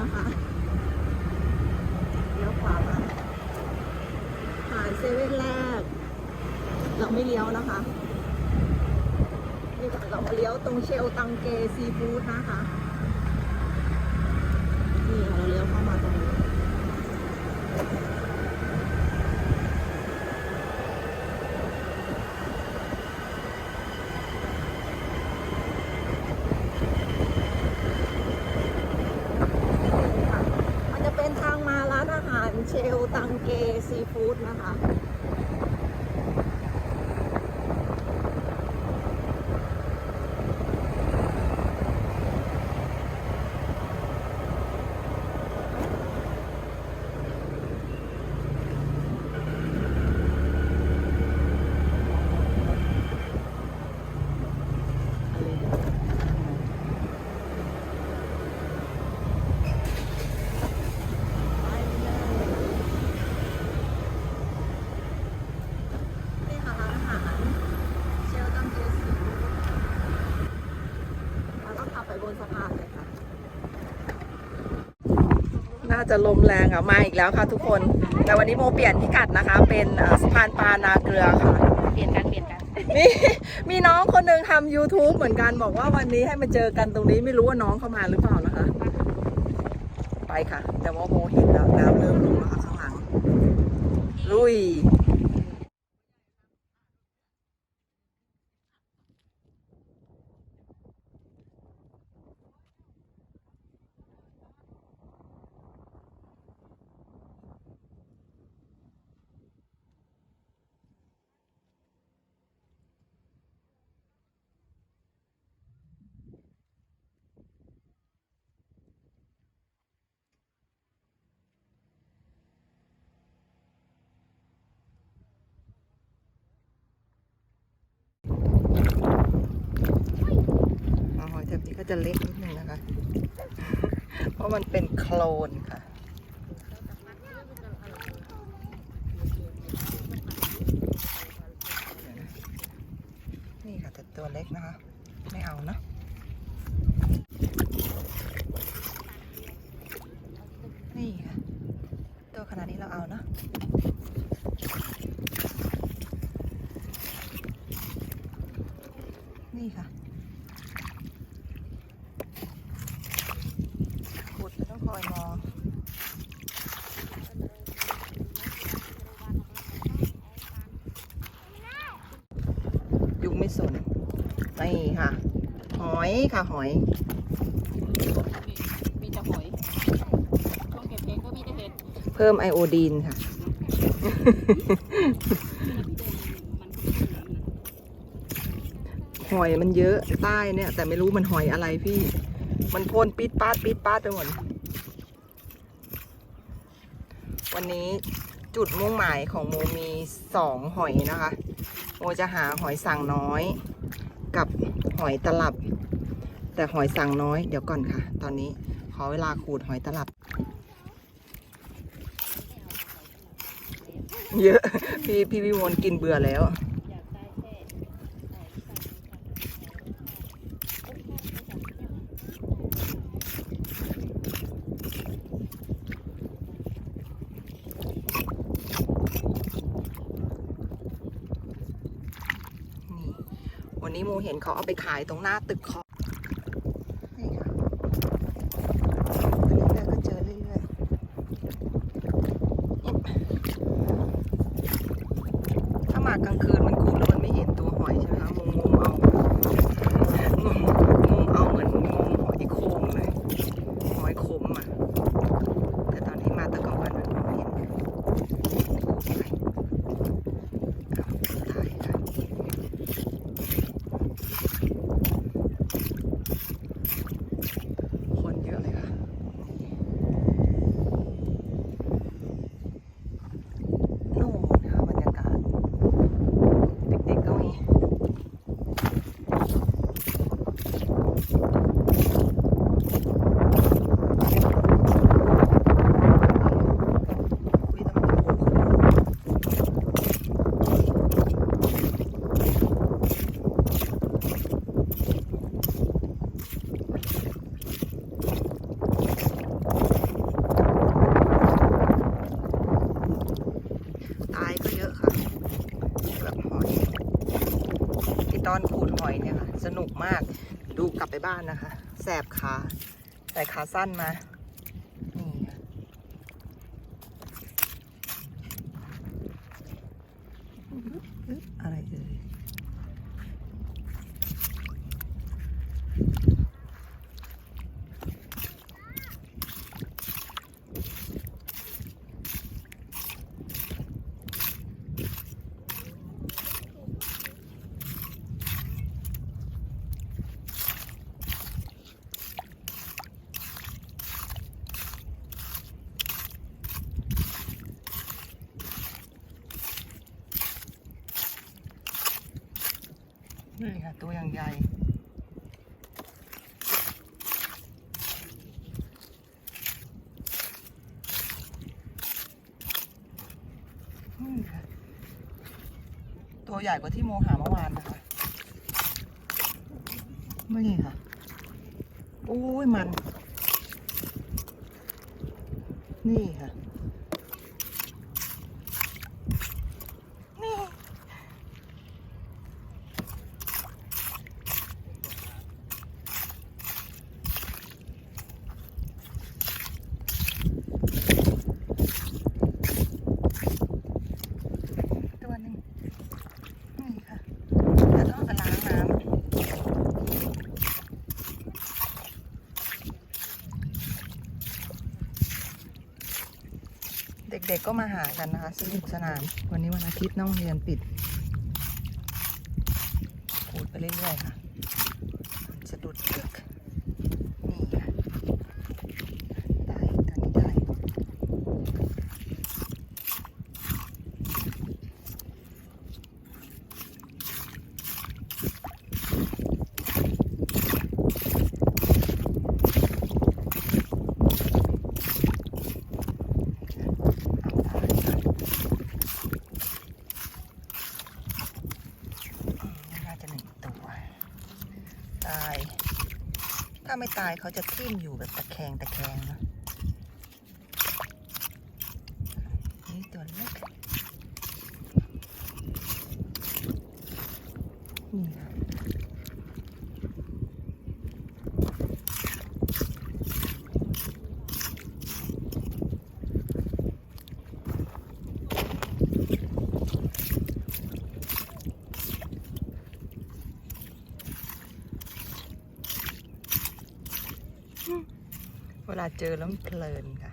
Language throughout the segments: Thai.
นะคะเลี้ยวขวามาผ่านเซเว่นแรก เราไม่เลี้ยวนะคะนี่ค่ะเรามาเลี้ยวตรงเชลตังเกซีฟู้ดนะคะ นี่ค่ะเราเลี้ยวเข้ามาตรงนี้ ค่ะมันจะเป็นทางมาร้านอาหารเชลตังเกซีฟู้ดนะคะ นี่ค่ะร้านอาหารเชลตังเกซีฟู้ดแล้วก็ขับไปบนสะพานเลยค่ะ น่า จะลมแรงอะมาอีกแล้วค่ะทุกคน แต่วันนี้โมเปลี่ยนพิกัดนะคะ เป็นเอ่อสะพานปลานาเกลือค่ะ เปลี่ยนกันเปลี่ยนกันมีมีน้องคนหนึ่งทำ YouTube เหมือนกันบอกว่าวันนี้ให้มาเจอกันตรงนี้ไม่รู้ว่าน้องเข้ามาหรือเปล่านะคะ ไปค่ะ แต่ว่าโมเห็นแล้วน้ำเริ่มลงแล้วค่ะข้างหลังลุย นี้ก็จะเล็กนิดนึงนะคะ เพราะมันเป็นโคลนค่ะ นี่ค่ะแต่ตัวเล็กนะคะ ไม่เอานะนี่ค่ะ ตัวขนาดนี้เราเอาเนะนี่ค่ะ ขุดไม่ต้องคอยมอง ยุงไม่สน นี่ค่ะ หอย ค่ะหอยมีแต่หอยช่วงเก็บเห็ดก็มีแต่เห็ดเพิ่มไอโอดีนค่ะ หอยมันเยอะใต้เนี่ย แต่ไม่รู้มันหอยอะไรพี่ มันพ่นปิดปาดปิดปาดไปหมดวันนี้จุดมุ่งหมายของโมมีสองหอยนะคะ โมจะหาหอยสั่งน้อย กับหอยตลับ แต่หอยสั่งน้อยเดี๋ยวก่อนค่ะ ตอนนี้ขอเวลาขูดหอยตลับ เยอะ พี่พี่วิมลกินเบื่อแล้วนี่วันนี้โมเห็นเขาเอาไปขายตรงหน้าตึกคอ อนขูดหอยเนี่ยค่ะ สนุกมาก ดูกลับไปบ้านนะคะ แสบขาใสั้นมา นี่ค่ะอึ๊บอะไรเอ่ย นี่ค่ะ ตัวอย่างใหญ่ ตัวใหญ่กว่าที่โมหาเมื่อวานนะคะไม่ค่ะ โอ้ยมัน นี่ค่ะ นี่ ตัวหนึ่งนี่ค่ะแล้วก็เอาไปล้างน้ำ เด็กๆก็มาหากันนะคะสนุกสนาน วันนี้วันอาทิตย์น้องเรียนปิดพูดไปเรื่อยๆค่ะ สะดุดเลือกนี่ค่ะ ได้ตอนนี้ได้ น่าจะหนึ่งตัว ตาย ถ้า ไม่ตายเขาจะทิ่มอยู่แบบตะแคงตะแคงเนะนี่ตัวเล็กนี่ค่ะ เวลาเจอแล้วมันเพลินค่ะ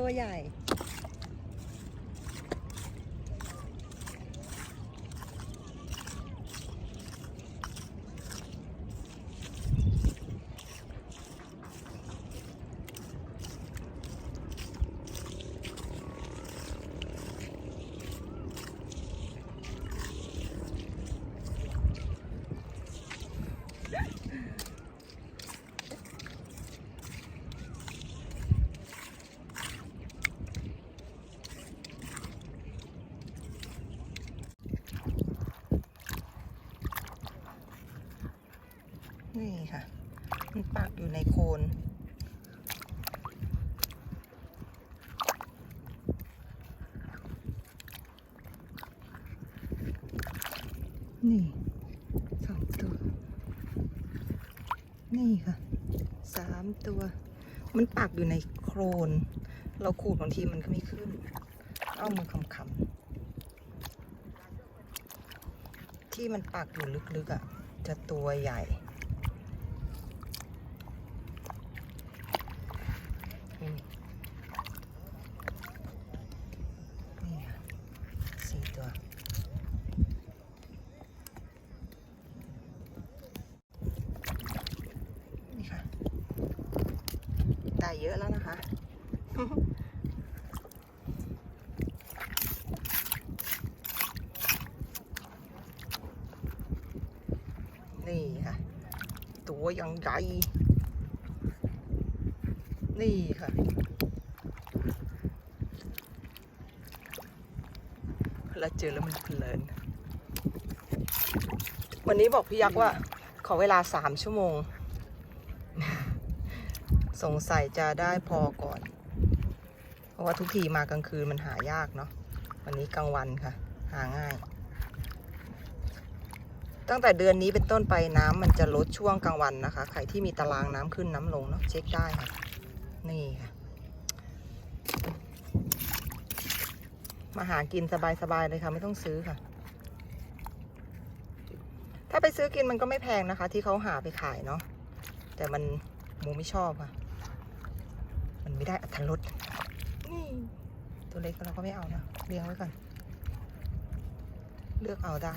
ตัวใหญ่ นี่ ค่ะ มันปักอยู่ในโคนนี่สองตัว นี่ค่ะสามตัว มันปักอยู่ในโครน เราขูดบางทีมันก็ไม่ขึ้น เอามือคำๆที่มันปักอยู่ลึกๆอะ จะตัวใหญ่ นี่นี่ค่ะสี่ตัว นี่ค่ะ ได้เยอะแล้วนะคะ นี่ค่ะ ตัวยังใหญ่นี่ค่ะแล้วเจอแล้วมันเพลิน วันนี้บอกพี่ยักษ์ว่า ขอเวลาสามชั่วโมง สงสัยจะได้พอก่อน เพราะว่าทุกทีมากลางคืนมันหายากเนาะ วันนี้กลางวันค่ะ หาง่าย ตั้งแต่เดือนนี้เป็นต้นไปน้ำมันจะลดช่วงกลางวันนะคะ ใครที่มีตารางน้ำขึ้นน้ำลงเนาะเช็คได้ค่ะ นี่ค่ะ มาหากินสบายๆเลยค่ะ ไม่ต้องซื้อค่ะ ถ้าไปซื้อกินมันก็ไม่แพงนะคะ ที่เขาหาไปขายเนาะแต่มันหมูไม่ชอบค่ะ มันไม่ได้อัตรสนี่ตัวเล็กเราก็ไม่เอานะเลี้ยงไว้ก่อน เลือกเอาได้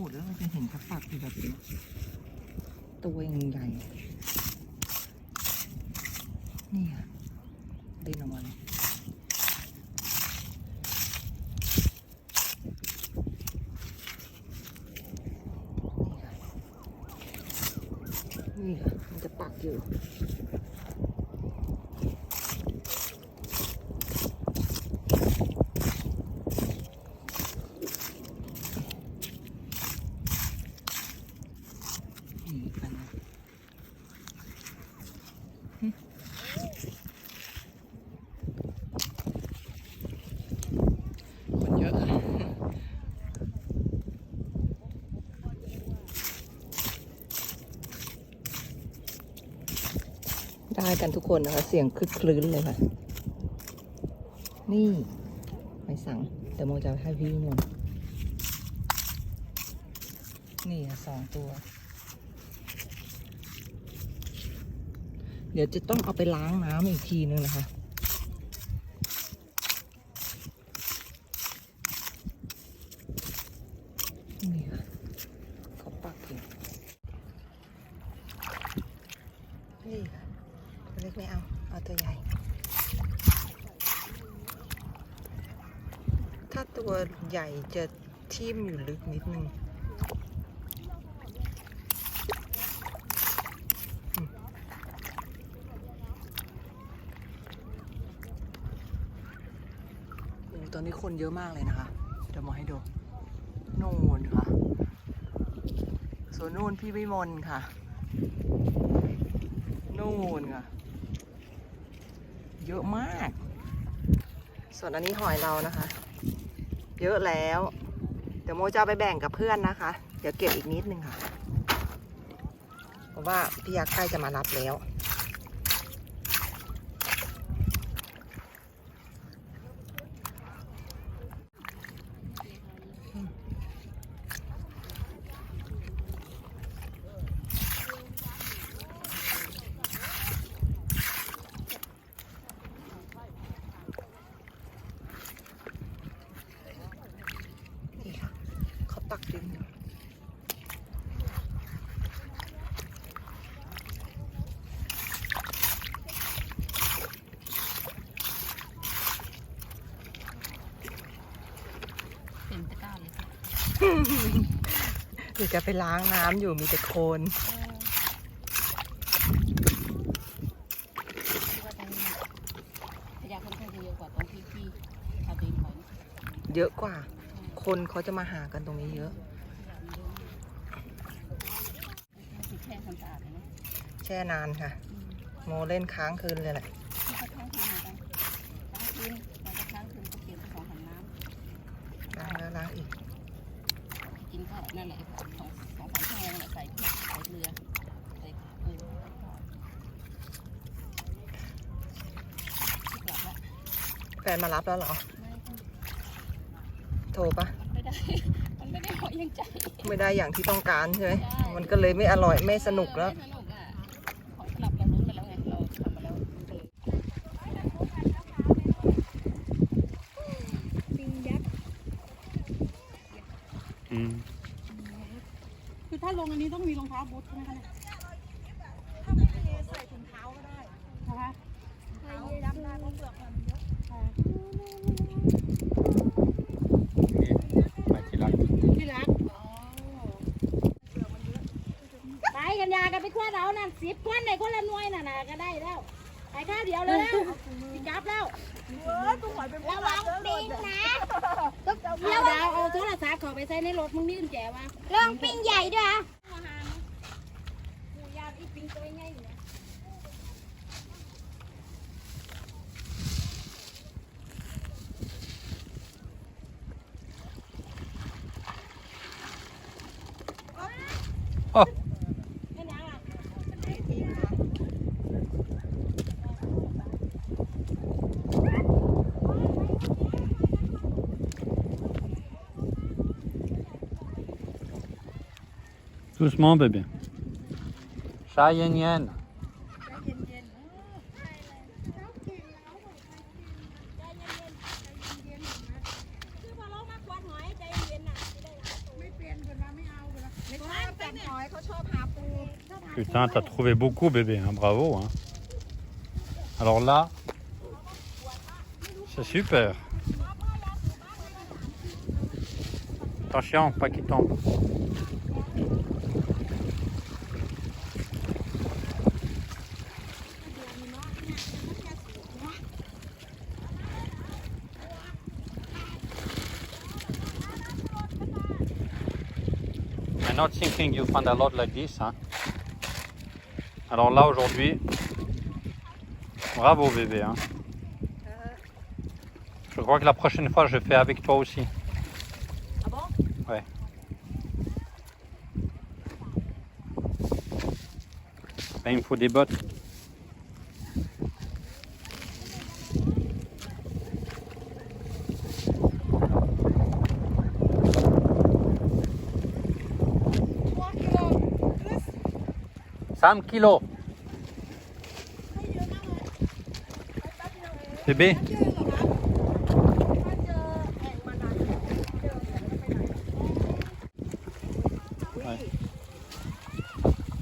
ขูดแล้วเราจะเห็นกระปักอยู่แบบนี้ตัวยังใหญ่นี่ค่ะดินออกมาเลยนี่ค่ะ มันจะปักอยู่ นี่อีกอันหนึ่งหึคนเยอะ ได้กันทุกคนนะคะ เสียงคึกคลื้นเลยค่ะ นี่ไม่สั่งเดี๋ยวโมจะให้พี่มนนี่ค่สองตัว เดี๋ยวจะต้องเอาไปล้างน้ำอีกทีนึงนะคะ นี่ค่ะเขาปักอยู่นี่ค่ะตัวเล็กไม่เอา เอาตัวใหญ่ ถ้า ตัวใหญ่จะทิ่มอยู่ลึกนิดนึงโอ้ตอนนี้คนเยอะมากเลยนะคะ เดี๋ยวมาให้ดูโน่นค่ะส่วนนู่นพี่วิมลค่ะนู่นค่ะ เยอะมาก ส่วนอันนี้หอยเรานะคะ เยอะแล้ว เดี๋ยวโมจะไปแบ่งกับเพื่อนนะคะ เดี๋ยวเก็บอีกนิดนึงค่ะ เพราะว่าพี่ยักษ์ใกล้จะมารับแล้ว เดี๋ยวจะไปล้างน้ำอยู่มีแต่โคนเยอะกว่าตนพี่เอาวเองถอนเยอะกว่า คนเขาจะมาหากันตรงนี้เยอะ สิช่าะแช่นานค่ะ โมเล่นค้างคืนเลยแหละ กินข้าวนั่นแหละของของของสามแพงแหละใส่ใส่เกลือใส่เกลือที่กลับละแฟนมารับแล้วเหรอ ไม่โทรปะไม่ได้ มันไม่ได้หอยยังใจ ไม่ได้อย่างที่ต้องการใช่ไหมใช่ มันก็เลยไม่อร่อยไม่สนุกแล้วไม่สนุกอะหอยกลับเราลุ้นไปแล้วไงเราทำมาแล้วเลย อืม คือถ้าลงอันนี้ต้องมีรองเท้าบูท ใช่ไหมคะเนี่ยถ้าไม่มีใส่ถุงเท้าก็ได้นะคะเท้าดำได้เพราะเปลือกมันเยอะนี่มาที่รักที่รักไปกันยากันไปคว้าเรานั่นสิบคว้าไหนคนละหน่วยน่ะนะก็ได้แล้วไปข้าวเดียวเลยแล้วสิจับแล้วเออตุ้งหอยเป็นระวังปิงนะเอาดาวเอาโทรศัพท์เขาไปใส่ในรถมึงนี่กุญแจมาเรื่องปิงใหญ่ด้วยอะ doucement bébé chat yen yen putain t'as trouvé beaucoup bébé hein, bravo hein. alors là c'est super attention pas qu'il tombe. Hein. Alors là aujourd'hui, bravo bébé. Hein. Je crois que la prochaine fois je fais avec toi aussi. Ah bon? Ouais. Ben, il me faut des bottes. 3 kilos. Bébé,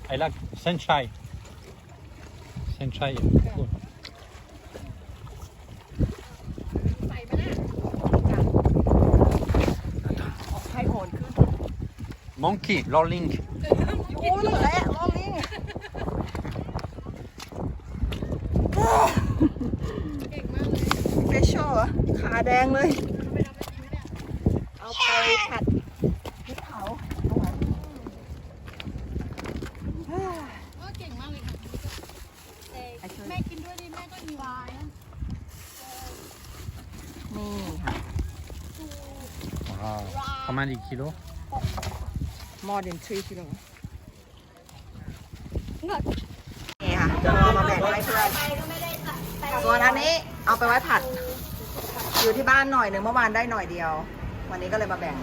ไอ้ลักเส้นชัยเส้นชัยให้โอนขึ้นมองกี้ลอลิงโอ้เหลือแหละลอลิงเฟชชั่ลขาแดงเลย เอาไปผัดพริกเผาเอาไว้ก็เก่งมากเลยค่ะแม่กินด้วยดิแม่ก็มีวายนี่ค่ะ Combien de kilos more than three kilo นี่ค่ะเดี๋ยวเรามาแบ่งให้เพื่อนส่วนอันนี้เอาไปไว้ผัด อยู่ที่บ้านหน่อยหนึ่งเมื่อวานได้หน่อยเดียว วันนี้ก็เลยมาแบ่ง